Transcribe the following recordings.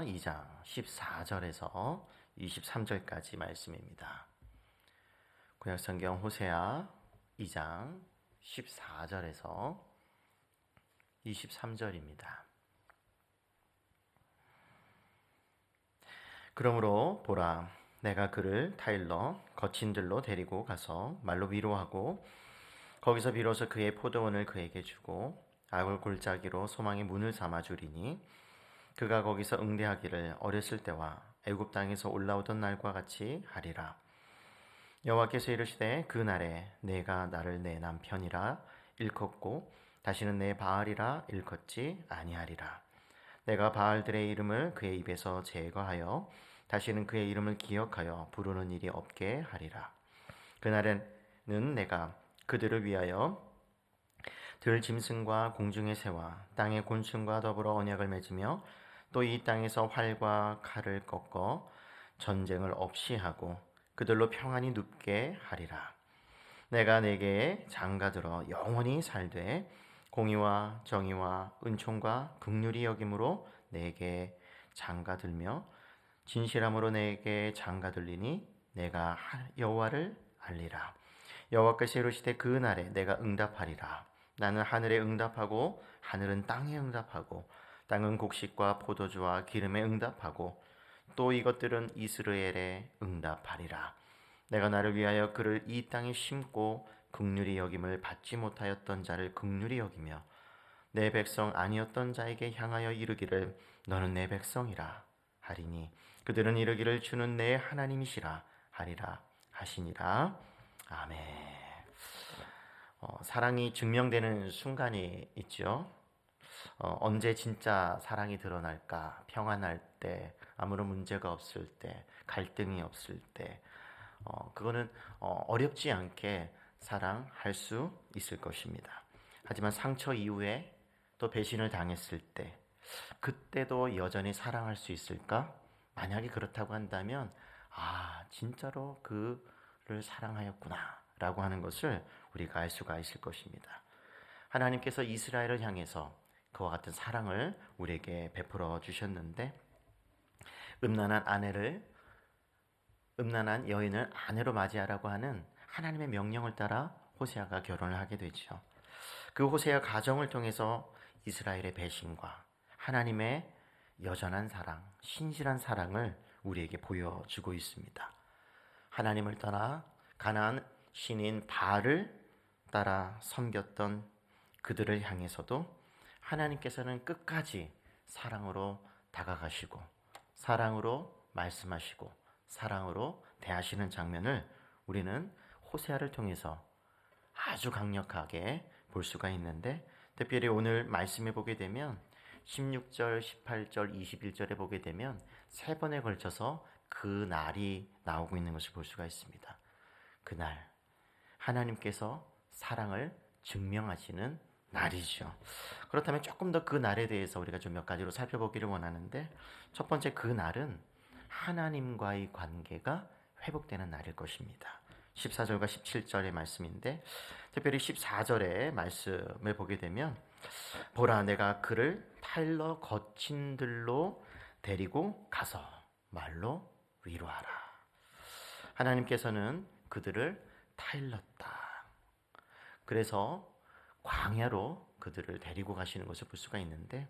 호세아 2장 14절에서 23절까지 말씀입니다. 구약성경 호세아 2장 14절에서 23절입니다. 그러므로 보라 내가 그를 타일러 거친 들로 데리고 가서 말로 위로하고 거기서 비로소 그의 포도원을 그에게 주고 악을 골짜기로 소망의 문을 삼아 주리니 그가 거기서 응대하기를 어렸을 때와 애굽 땅에서 올라오던 날과 같이 하리라. 여호와께서 이르시되 그 날에 내가 나를 내 남편이라 일컫고 다시는 내 바알이라 일컫지 아니하리라. 내가 바알들의 이름을 그의 입에서 제거하여 다시는 그의 이름을 기억하여 부르는 일이 없게 하리라. 그날에는 내가 그들을 위하여 들 짐승과 공중의 새와 땅의 곤충과 더불어 언약을 맺으며 또 이 땅에서 활과 칼을 꺾어 전쟁을 없이 하고 그들로 평안히 눕게 하리라. 내가 내게 장가들어 영원히 살되 공의와 정의와 은총과 극률이 여김으로 내게 장가들며 진실함으로 내게 장가들리니 내가 여호와를 알리라. 여호와께서 이르시되 그 날에 내가 응답하리라. 나는 하늘에 응답하고 하늘은 땅에 응답하고 땅은 곡식과 포도주와 기름에 응답하고 또 이것들은 이스라엘에 응답하리라. 내가 나를 위하여 그를 이 땅에 심고 극률이 여김을 받지 못하였던 자를 극률이 여기며 내 백성 아니었던 자에게 향하여 이르기를 너는 내 백성이라 하리니 그들은 이르기를 주는 내 하나님이시라 하리라 하시니라 아멘. 어, 사랑이 증명되는 순간이 있죠. 어, 언제 진짜 사랑이 드러날까? 평안할 때, 아무런 문제가 없을 때, 갈등이 없을 때, 어, 그거는 어, 어렵지 않게 사랑할 수 있을 것입니다. 하지만 상처 이후에 또 배신을 당했을 때, 그때도 여전히 사랑할 수 있을까? 만약에 그렇다고 한다면, 아, 진짜로 그를 사랑하였구나. 라고 하는 것을 우리가 알 수가 있을 것입니다. 하나님께서 이스라엘을 향해서 그와 같은 사랑을 우리에게 베풀어 주셨는데, 음란한 아내를 음란한 여인을 아내로 맞이하라고 하는 하나님의 명령을 따라 호세아가 결혼을 하게 되죠. 그 호세아 가정을 통해서 이스라엘의 배신과 하나님의 여전한 사랑, 신실한 사랑을 우리에게 보여주고 있습니다. 하나님을 떠나 가나안 신인 바알을 따라 섬겼던 그들을 향해서도 하나님께서는 끝까지 사랑으로 다가가시고 사랑으로 말씀하시고 사랑으로 대하시는 장면을 우리는 호세아를 통해서 아주 강력하게 볼 수가 있는데 특별히 오늘 말씀해 보게 되면 16절, 18절, 21절에 보게 되면 세 번에 걸쳐서 그 날이 나오고 있는 것을 볼 수가 있습니다. 그날 하나님께서 사랑을 증명하시는 날이죠. 그렇다면 조금 더 그 날에 대해서 우리가 좀 몇 가지로 살펴보기를 원하는데 첫 번째 그 날은 하나님과의 관계가 회복되는 날일 것입니다. 14절과 17절의 말씀인데 특별히 14절의 말씀을 보게 되면 보라 내가 그를 타일러 거친 들로 데리고 가서 말로 위로하라. 하나님께서는 그들을 타일렀다. 그래서 광야로 그들을 데리고 가시는 것을 볼 수가 있는데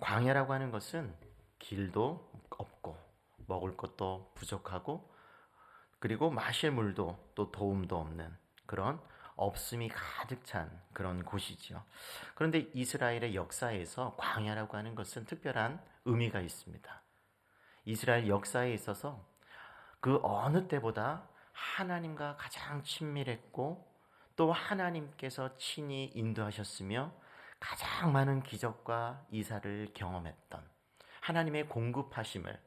광야라고 하는 것은 길도 없고 먹을 것도 부족하고 그리고 마실 물도 또 도움도 없는 그런 없음이 가득 찬 그런 곳이지요. 그런데 이스라엘의 역사에서 광야라고 하는 것은 특별한 의미가 있습니다. 이스라엘 역사에 있어서 그 어느 때보다 하나님과 가장 친밀했고 또 하나님께서 친히 인도하셨으며 가장 많은 기적과 이사를 경험했던 하나님의 공급하심을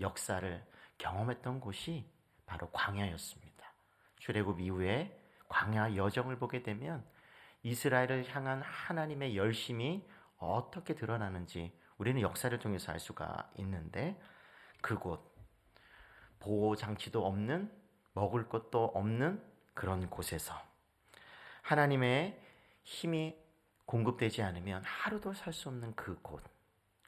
역사를 경험했던 곳이 바로 광야였습니다. 출애굽 이후에 광야 여정을 보게 되면 이스라엘을 향한 하나님의 열심이 어떻게 드러나는지 우리는 역사를 통해서 알 수가 있는데 그곳 보호 장치도 없는 먹을 것도 없는 그런 곳에서 하나님의 힘이 공급되지 않으면 하루도 살 수 없는 그 곳,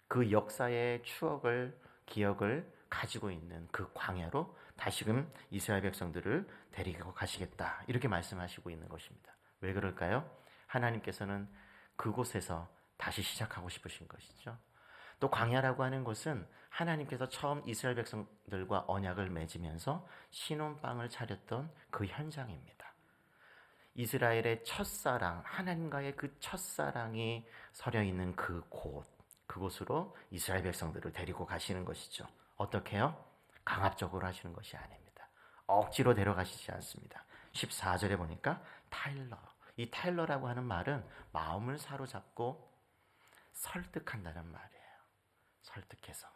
그 역사의 추억을 기억을 가지고 있는 그 광야로 다시금 이스라엘 백성들을 데리고 가시겠다. 이렇게 말씀하시고 있는 것입니다. 왜 그럴까요? 하나님께서는 그곳에서 다시 시작하고 싶으신 것이죠. 또 광야라고 하는 것은 하나님께서 처음 이스라엘 백성들과 언약을 맺으면서 신혼방을 차렸던 그 현장입니다. 이스라엘의 첫사랑, 하나님과의 그 첫사랑이 서려 있는 그 곳, 그곳으로 이스라엘 백성들을 데리고 가시는 것이죠. 어떻게요? 강압적으로 하시는 것이 아닙니다. 억지로 데려가시지 않습니다. 14절에 보니까 타일러. 이 타일러라고 하는 말은 마음을 사로잡고 설득한다는 말이에요. 설득해서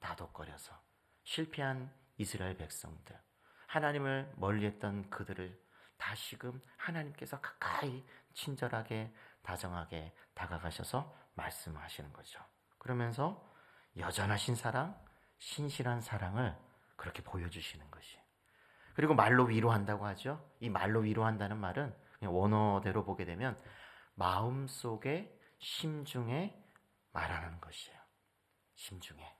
다독거려서 실패한 이스라엘 백성들 하나님을 멀리했던 그들을 다시금 하나님께서 가까이 친절하게 다정하게 다가가셔서 말씀하시는 거죠. 그러면서 여전하신 사랑, 신실한 사랑을 그렇게 보여주시는 것이. 그리고 말로 위로한다고 하죠. 이 말로 위로한다는 말은 그냥 원어대로 보게 되면 마음 속에 심중에 말하는 것이에요. 심중에.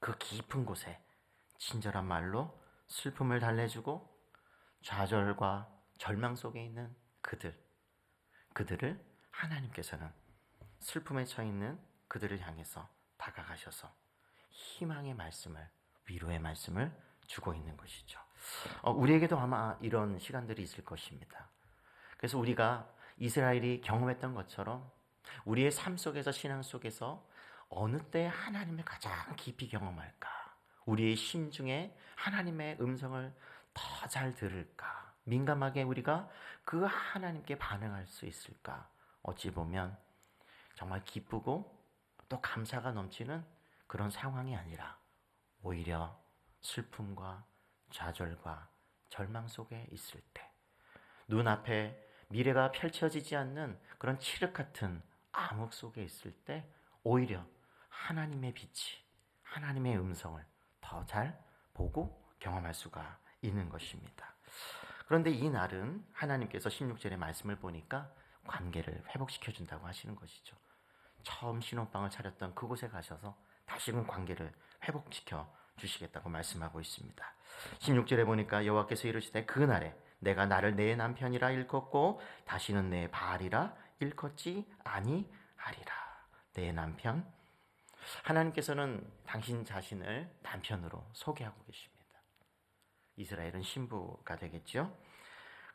그 깊은 곳에 친절한 말로 슬픔을 달래주고 좌절과 절망 속에 있는 그들, 그들을 하나님께서는 슬픔에 처해 있는 그들을 향해서 다가가셔서 희망의 말씀을, 위로의 말씀을 주고 있는 것이죠. 어, 우리에게도 아마 이런 시간들이 있을 것입니다. 그래서 우리가 이스라엘이 경험했던 것처럼 우리의 삶 속에서 신앙 속에서 어느 때 하나님을 가장 깊이 경험할까? 우리의 심중에 하나님의 음성을 더 잘 들을까? 민감하게 우리가 그 하나님께 반응할 수 있을까? 어찌 보면 정말 기쁘고 또 감사가 넘치는 그런 상황이 아니라 오히려 슬픔과 좌절과 절망 속에 있을 때 눈앞에 미래가 펼쳐지지 않는 그런 칠흑 같은 암흑 속에 있을 때 오히려 하나님의 빛이 하나님의 음성을 더 잘 보고 경험할 수가 있는 것입니다. 그런데 이 날은 하나님께서 16절의 말씀을 보니까 관계를 회복시켜 준다고 하시는 것이죠. 처음 신혼방을 차렸던 그곳에 가셔서 다시금 관계를 회복시켜 주시겠다고 말씀하고 있습니다. 16절에 보니까 여호와께서 이르시되 그 날에 내가 나를 내 남편이라 일컫고 다시는 내 바알이라 일컫지 아니하리라. 내 남편 하나님께서는 당신 자신을 남편으로 소개하고 계십니다. 이스라엘은 신부가 되겠죠.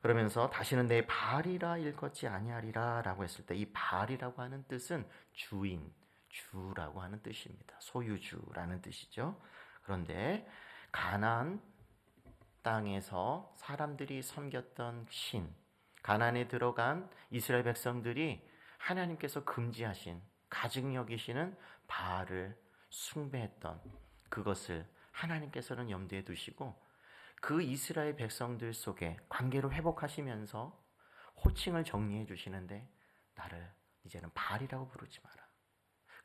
그러면서 다시는 내 바알이라 일컫지 아니하리라라고 했을 때이 바알이라고 하는 뜻은 주인, 주라고 하는 뜻입니다. 소유주라는 뜻이죠. 그런데 가나안 땅에서 사람들이 섬겼던 신, 가나안에 들어간 이스라엘 백성들이 하나님께서 금지하신 가증 여기시는 바알을 숭배했던 그것을 하나님께서는 염두에 두시고 그 이스라엘 백성들 속에 관계를 회복하시면서 호칭을 정리해 주시는데 나를 이제는 바알이라고 부르지 마라.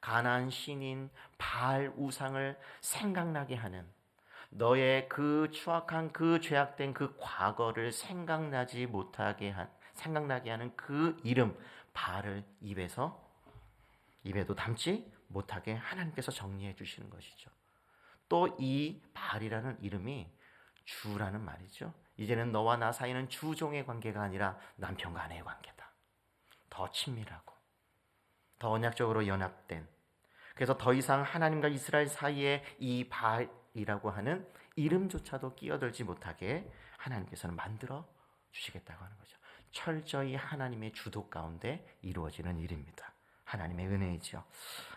가난 신인 바알 우상을 생각나게 하는 너의 그 추악한 그 죄악된 그 과거를 생각나지 못하게 한 생각나게 하는 그 이름 바알을 입에서 입에도 담지 못하게 하나님께서 정리해 주시는 것이죠. 또 이 바알이라는 이름이 주라는 말이죠. 이제는 너와 나 사이는 주종의 관계가 아니라 남편과 아내의 관계다. 더 친밀하고 더 언약적으로 연합된 그래서 더 이상 하나님과 이스라엘 사이에 이 바알이라고 하는 이름조차도 끼어들지 못하게 하나님께서는 만들어 주시겠다고 하는 거죠. 철저히 하나님의 주도 가운데 이루어지는 일입니다. 하나님의 은혜이죠.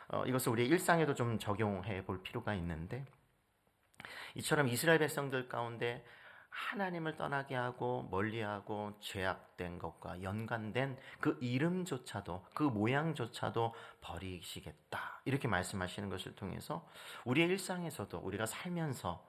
어, 이것을 우리의 일상에도 좀 적용해 볼 필요가 있는데 이처럼 이스라엘 백성들 가운데 하나님을 떠나게 하고 멀리하고 죄악된 것과 연관된 그 이름조차도 그 모양조차도 버리시겠다 이렇게 말씀하시는 것을 통해서 우리의 일상에서도 우리가 살면서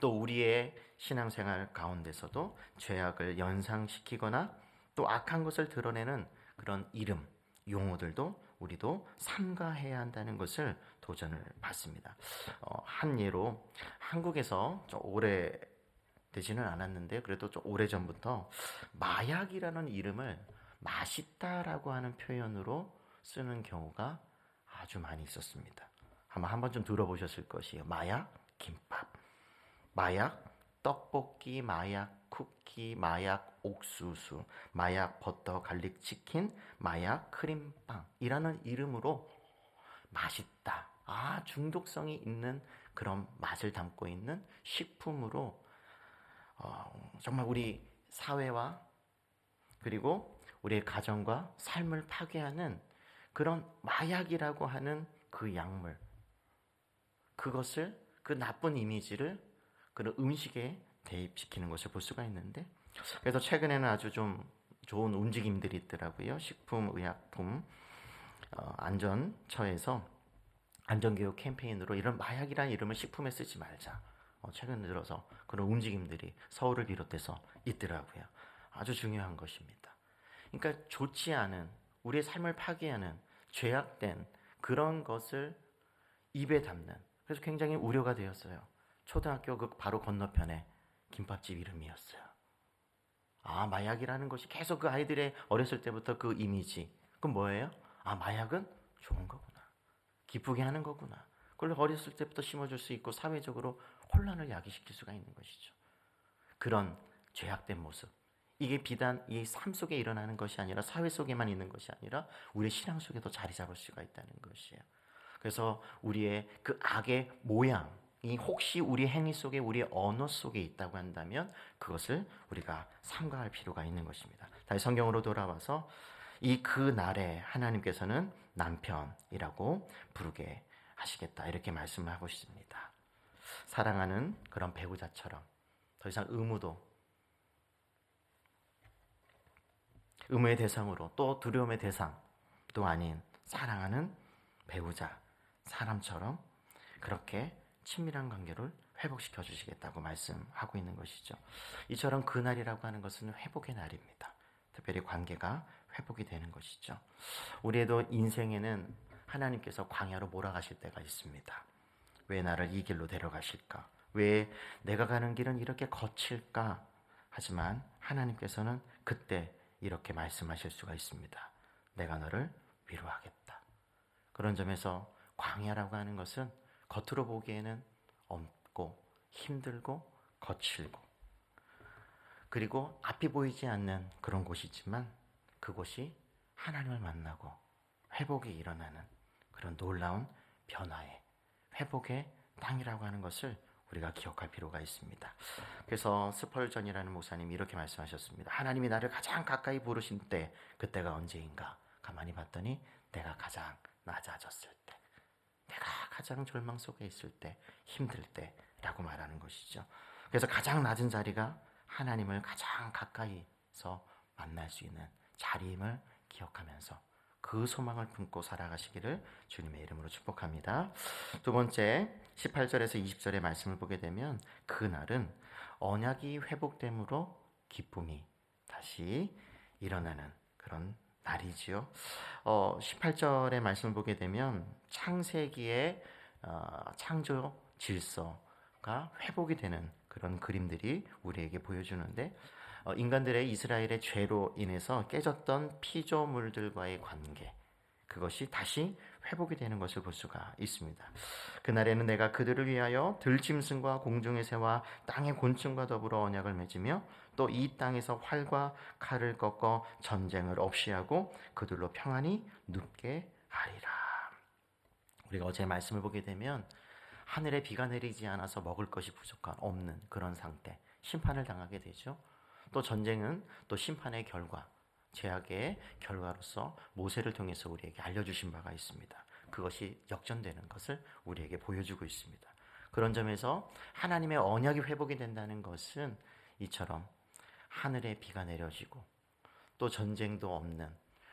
또 우리의 신앙생활 가운데서도 죄악을 연상시키거나 또 악한 것을 드러내는 그런 이름 용어들도 우리도 삼가해야 한다는 것을 도전을 받습니다. 어, 한 예로 한국에서 좀 오래 되지는 않았는데 그래도 좀 오래 전부터 마약이라는 이름을 맛있다라고 하는 표현으로 쓰는 경우가 아주 많이 있었습니다. 아마 한 번쯤 들어보셨을 것이에요. 마약 김밥, 마약 떡볶이, 마약 쿠키, 마약 옥수수, 마약 버터 갈릭 치킨, 마약 크림빵이라는 이름으로 맛있다. 아, 중독성이 있는 그런 맛을 담고 있는 식품으로 어, 정말 우리 사회와 그리고 우리의 가정과 삶을 파괴하는 그런 마약이라고 하는 그 약물 그것을 그 나쁜 이미지를 그런 음식에 대입시키는 것을 볼 수가 있는데 그래서 최근에는 아주 좀 좋은 움직임들이 있더라고요. 식품의약품 어, 안전처에서 안전교육 캠페인으로 이런 마약이라는 이름을 식품에 쓰지 말자. 어, 최근 들어서 그런 움직임들이 서울을 비롯해서 있더라고요. 아주 중요한 것입니다. 그러니까 좋지 않은 우리의 삶을 파괴하는 죄악된 그런 것을 입에 담는 그래서 굉장히 우려가 되었어요. 초등학교 그 바로 건너편에 김밥집 이름이었어요. 아, 마약이라는 것이 계속 그 아이들의 어렸을 때부터 그 이미지. 그건 뭐예요? 아, 마약은 좋은 거구나. 기쁘게 하는 거구나. 그걸 어렸을 때부터 심어줄 수 있고 사회적으로 혼란을 야기시킬 수가 있는 것이죠. 그런 죄악된 모습. 이게 비단 이 삶 속에 일어나는 것이 아니라 사회 속에만 있는 것이 아니라 우리의 신앙 속에도 자리 잡을 수가 있다는 것이에요. 그래서 우리의 그 악의 모양, 이 혹시 우리 행위 속에 우리 언어 속에 있다고 한다면 그것을 우리가 삼가할 필요가 있는 것입니다. 다시 성경으로 돌아와서 이 그 날에 하나님께서는 남편이라고 부르게 하시겠다 이렇게 말씀을 하고 있습니다. 사랑하는 그런 배우자처럼 더 이상 의무도 의무의 대상으로 또 두려움의 대상도 아닌 사랑하는 배우자 사람처럼 그렇게 친밀한 관계를 회복시켜 주시겠다고 말씀하고 있는 것이죠. 이처럼 그날이라고 하는 것은 회복의 날입니다. 특별히 관계가 회복이 되는 것이죠. 우리도 인생에는 하나님께서 광야로 몰아가실 때가 있습니다. 왜 나를 이 길로 데려가실까? 왜 내가 가는 길은 이렇게 거칠까? 하지만 하나님께서는 그때 이렇게 말씀하실 수가 있습니다. 내가 너를 위로하겠다. 그런 점에서 광야라고 하는 것은 겉으로 보기에는 없고 힘들고 거칠고 그리고 앞이 보이지 않는 그런 곳이지만 그곳이 하나님을 만나고 회복이 일어나는 그런 놀라운 변화의 회복의 땅이라고 하는 것을 우리가 기억할 필요가 있습니다. 그래서 스펄전이라는 목사님이 이렇게 말씀하셨습니다. 하나님이 나를 가장 가까이 부르신 때 그때가 언제인가? 가만히 봤더니 내가 가장 낮아졌을 때. 내가 가장 절망 속에 있을 때, 힘들 때라고 말하는 것이죠. 그래서 가장 낮은 자리가 하나님을 가장 가까이서 만날 수 있는 자리임을 기억하면서 그 소망을 품고 살아가시기를 주님의 이름으로 축복합니다. 두 번째, 18절에서 20절의 말씀을 보게 되면 그날은 언약이 회복됨으로 기쁨이 다시 일어나는 그런 날이지요. 어, 18절의 말씀을 보게 되면 창세기의 어, 창조 질서가 회복이 되는 그런 그림들이 우리에게 보여주는데 어, 인간들의 이스라엘의 죄로 인해서 깨졌던 피조물들과의 관계 그것이 다시 회복이 되는 것을 볼 수가 있습니다. 그날에는 내가 그들을 위하여 들짐승과 공중의 새와 땅의 곤충과 더불어 언약을 맺으며 또 이 땅에서 활과 칼을 꺾어 전쟁을 없이 하고 그들로 평안히 눕게 하리라. 우리가 어제 말씀을 보게 되면 하늘에 비가 내리지 않아서 먹을 것이 부족한 없는 그런 상태 심판을 당하게 되죠. 또 전쟁은 또 심판의 결과 제약의 결과로서 모세를 통해서 우리에게 알려주신 바가 있습니다. 그것이 역전되는 것을 우리에게 보여주고 있습니다. 그런 점에서 하나님의 언약이 회복이 된다는 것은 이처럼 하늘에 비가 내려지고 또 전쟁도 없는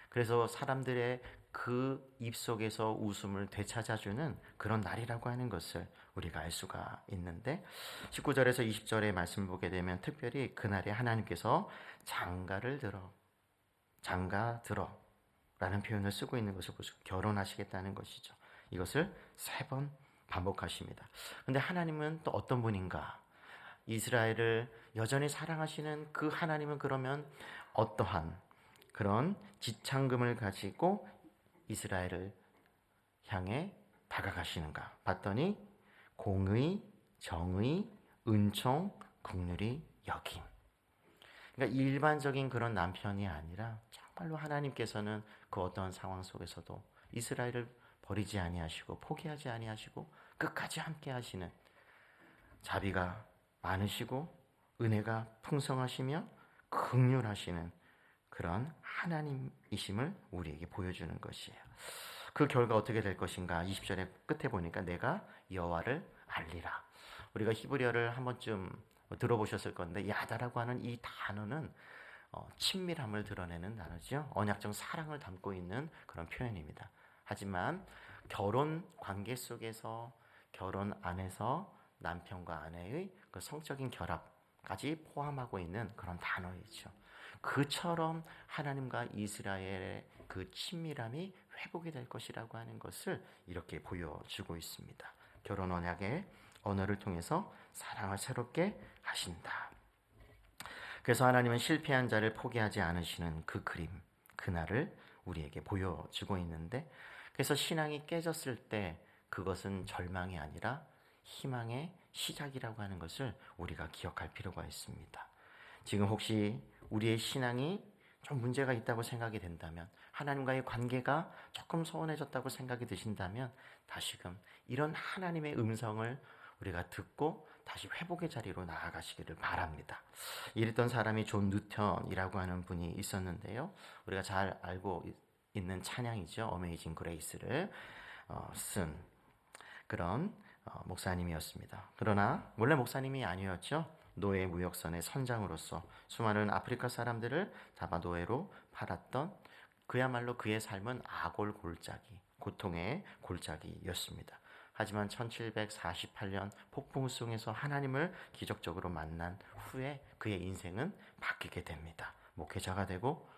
그래서 사람들의 그 입속에서 웃음을 되찾아주는 그런 날이라고 하는 것을 우리가 알 수가 있는데 19절에서 20절의 말씀을 보게 되면 특별히 그날에 하나님께서 장가를 들어 장가 들어 라는 표현을 쓰고 있는 것을 보시고 결혼하시겠다는 것이죠. 이것을 세 번 반복하십니다. 근데 하나님은 또 어떤 분인가? 이스라엘을 여전히 사랑하시는 그 하나님은 그러면 어떠한 그런 지창금을 가지고 이스라엘을 향해 다가가시는가 봤더니 공의, 정의, 은총, 국률이 여김. 그러니까 일반적인 그런 남편이 아니라 정말로 하나님께서는 그 어떤 상황 속에서도 이스라엘을 버리지 아니하시고 포기하지 아니하시고 끝까지 함께 하시는 자비가 많으시고 은혜가 풍성하시며 극률하시는 그런 하나님이심을 우리에게 보여주는 것이에요. 그 결과 어떻게 될 것인가? 20절의 끝에 보니까 내가 여호와를 알리라. 우리가 히브리어를 한 번쯤 들어보셨을 건데 야다라고 하는 이 단어는 어, 친밀함을 드러내는 단어죠. 언약적 사랑을 담고 있는 그런 표현입니다. 하지만 결혼 관계 속에서 결혼 안에서 남편과 아내의 그 성적인 결합까지 포함하고 있는 그런 단어이죠. 그처럼 하나님과 이스라엘의 그 친밀함이 회복이 될 것이라고 하는 것을 이렇게 보여주고 있습니다. 결혼 언약의 언어를 통해서 사랑을 새롭게 하신다. 그래서 하나님은 실패한 자를 포기하지 않으시는 그 그림, 그날을 우리에게 보여주고 있는데, 그래서 신앙이 깨졌을 때 그것은 절망이 아니라 희망의 시작이라고 하는 것을 우리가 기억할 필요가 있습니다. 지금 혹시 우리의 신앙이 좀 문제가 있다고 생각이 된다면, 하나님과의 관계가 조금 소원해졌다고 생각이 드신다면, 다시금 이런 하나님의 음성을 우리가 듣고 다시 회복의 자리로 나아가시기를 바랍니다. 이랬던 사람이 존 누턴이라고 하는 분이 있었는데요. 우리가 잘 알고 있는 찬양이죠. 어메이징 그레이스를 어, 쓴 그런 어, 목사님이었습니다. 그러나 원래 목사님이 아니었죠. 노예 무역선의 선장으로서 수많은 아프리카 사람들을 잡아 노예로 팔았던 그야말로 그의 삶은 아골 골짜기, 고통의 골짜기였습니다. 하지만 1748년 폭풍성에서 하나님을 기적적으로 만난 후에 그의 인생은 바뀌게 됩니다. 목회자가 되고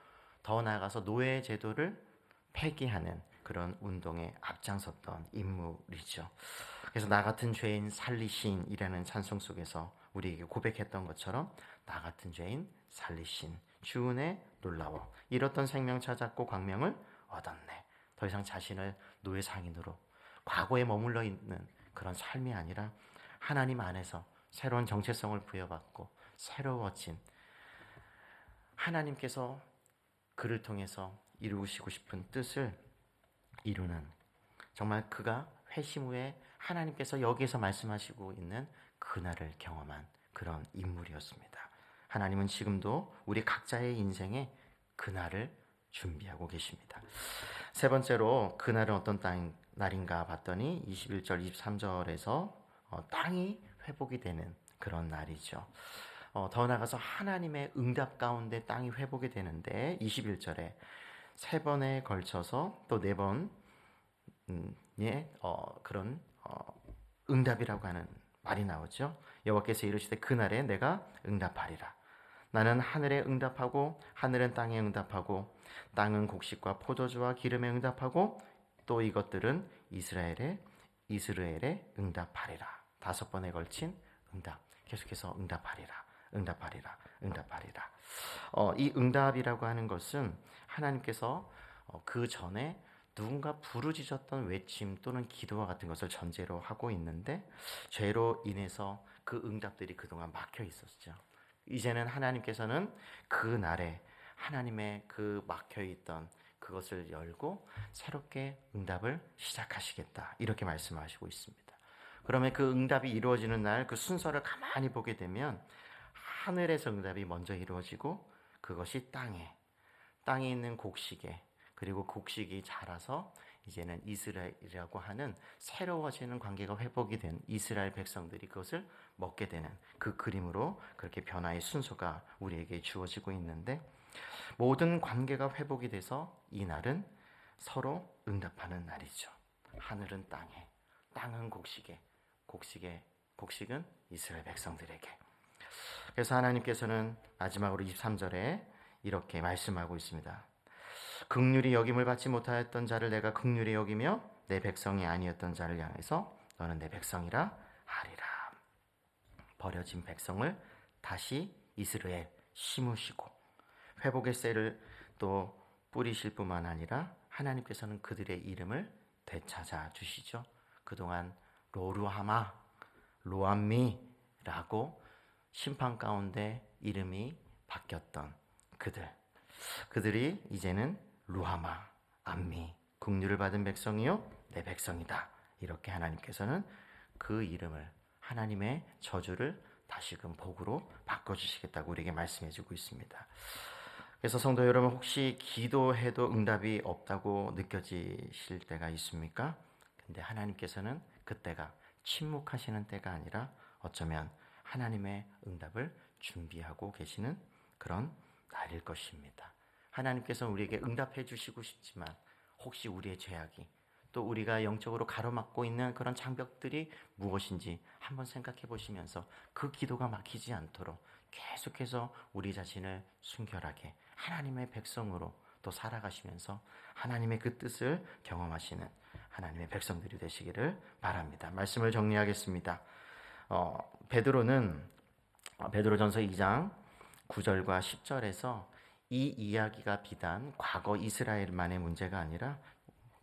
더 나아가서 노예 제도를 폐기하는 그런 운동에 앞장섰던 인물이죠. 그래서 나 같은 죄인 살리신이라는 찬송 속에서 우리에게 고백했던 것처럼 나 같은 죄인 살리신 주은혜 놀라워 잃었던 생명 찾았고 광명을 얻었네. 더 이상 자신을 노예 상인으로 과거에 머물러 있는 그런 삶이 아니라 하나님 안에서 새로운 정체성을 부여받고 새로워진 하나님께서 그를 통해서 이루시고 싶은 뜻을 이루는 정말 그가 회심 후에 하나님께서 여기에서 말씀하시고 있는 그날을 경험한 그런 인물이었습니다. 하나님은 지금도 우리 각자의 인생에 그날을 준비하고 계십니다. 세 번째로 그날은 어떤 땅, 날인가 봤더니 21절, 23절에서 어, 땅이 회복이 되는 그런 날이죠. 어, 더 나아가서 하나님의 응답 가운데 땅이 회복이 되는데 21절에 세 번에 걸쳐서 또 네 번의 음, 어, 그런 어, 응답이라고 하는 말이 나오죠. 여호와께서 이르시되 그날에 내가 응답하리라. 나는 하늘에 응답하고 하늘은 땅에 응답하고 땅은 곡식과 포도주와 기름에 응답하고 또 이것들은 이스라엘의 이스라엘에 응답하리라. 다섯 번에 걸친 응답. 계속해서 응답하리라. 응답하리라. 응답하리라. 어, 이 응답이라고 하는 것은 하나님께서 어, 그 전에 누군가 부르짖었던 외침 또는 기도와 같은 것을 전제로 하고 있는데 죄로 인해서 그 응답들이 그동안 막혀 있었죠. 이제는 하나님께서는 그 날에 하나님의 그 막혀 있던 그것을 열고 새롭게 응답을 시작하시겠다. 이렇게 말씀하시고 있습니다. 그러면 그 응답이 이루어지는 날 그 순서를 가만히 보게 되면 하늘에서 응답이 먼저 이루어지고 그것이 땅에 땅에 있는 곡식에 그리고 곡식이 자라서 이제는 이스라엘이라고 하는 새로워지는 관계가 회복이 된 이스라엘 백성들이 그것을 먹게 되는 그 그림으로 그렇게 변화의 순서가 우리에게 주어지고 있는데 모든 관계가 회복이 돼서 이 날은 서로 응답하는 날이죠. 하늘은 땅에, 땅은 곡식에, 곡식에, 곡식은 이스라엘 백성들에게. 그래서 하나님께서는 마지막으로 23절에 이렇게 말씀하고 있습니다. 극률이 여김을 받지 못하였던 자를 내가 극률이 여기며 내 백성이 아니었던 자를 향해서 너는 내 백성이라 하리라. 버려진 백성을 다시 이스라엘 심으시고 회복의 쇠를 또 뿌리실 뿐만 아니라 하나님께서는 그들의 이름을 되찾아 주시죠. 그동안 로루하마, 로암미라고 심판 가운데 이름이 바뀌었던 그들. 그들이 이제는 루하마, 암미, 국류를 받은 백성이요, 내 백성이다. 이렇게 하나님께서는 그 이름을 하나님의 저주를 다시금 복으로 바꿔 주시겠다고 우리에게 말씀해 주고 있습니다. 그래서 성도 여러분 혹시 기도해도 응답이 없다고 느껴지실 때가 있습니까? 근데 하나님께서는 그때가 침묵하시는 때가 아니라 어쩌면 하나님의 응답을 준비하고 계시는 그런 날일 것입니다. 하나님께서는 우리에게 응답해 주시고 싶지만 혹시 우리의 죄악이 또 우리가 영적으로 가로막고 있는 그런 장벽들이 무엇인지 한번 생각해 보시면서 그 기도가 막히지 않도록 계속해서 우리 자신을 순결하게 하나님의 백성으로 또 살아가시면서 하나님의 그 뜻을 경험하시는 하나님의 백성들이 되시기를 바랍니다. 말씀을 정리하겠습니다. 어, 베드로는 어, 베드로전서 2장 9절과 10절에서 이 이야기가 비단 과거 이스라엘만의 문제가 아니라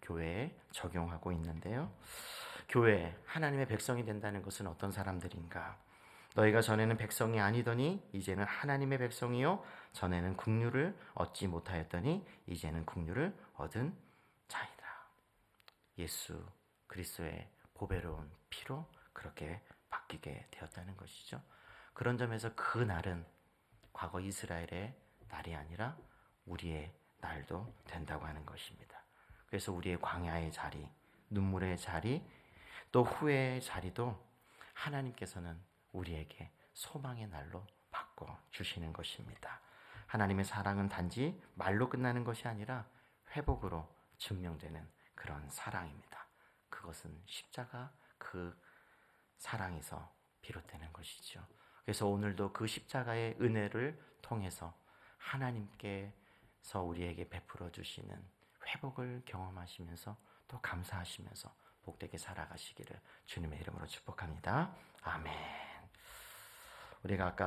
교회에 적용하고 있는데요. 교회 하나님의 백성이 된다는 것은 어떤 사람들인가? 너희가 전에는 백성이 아니더니 이제는 하나님의 백성이요 전에는 국류를 얻지 못하였더니 이제는 국류를 얻은 자이다. 예수 그리스도의 보배로운 피로 그렇게 바뀌게 되었다는 것이죠. 그런 점에서 그 날은 과거 이스라엘의 날이 아니라 우리의 날도 된다고 하는 것입니다. 그래서 우리의 광야의 자리, 눈물의 자리, 또 후회의 자리도 하나님께서는 우리에게 소망의 날로 바꿔 주시는 것입니다. 하나님의 사랑은 단지 말로 끝나는 것이 아니라 회복으로 증명되는 그런 사랑입니다. 그것은 십자가 그 사랑에서 비롯되는 것이죠. 그래서 오늘도 그 십자가의 은혜를 통해서 하나님께서 우리에게 베풀어 주시는 회복을 경험하시면서 또 감사하시면서 복되게 살아가시기를 주님의 이름으로 축복합니다. 아멘. 우리가 아까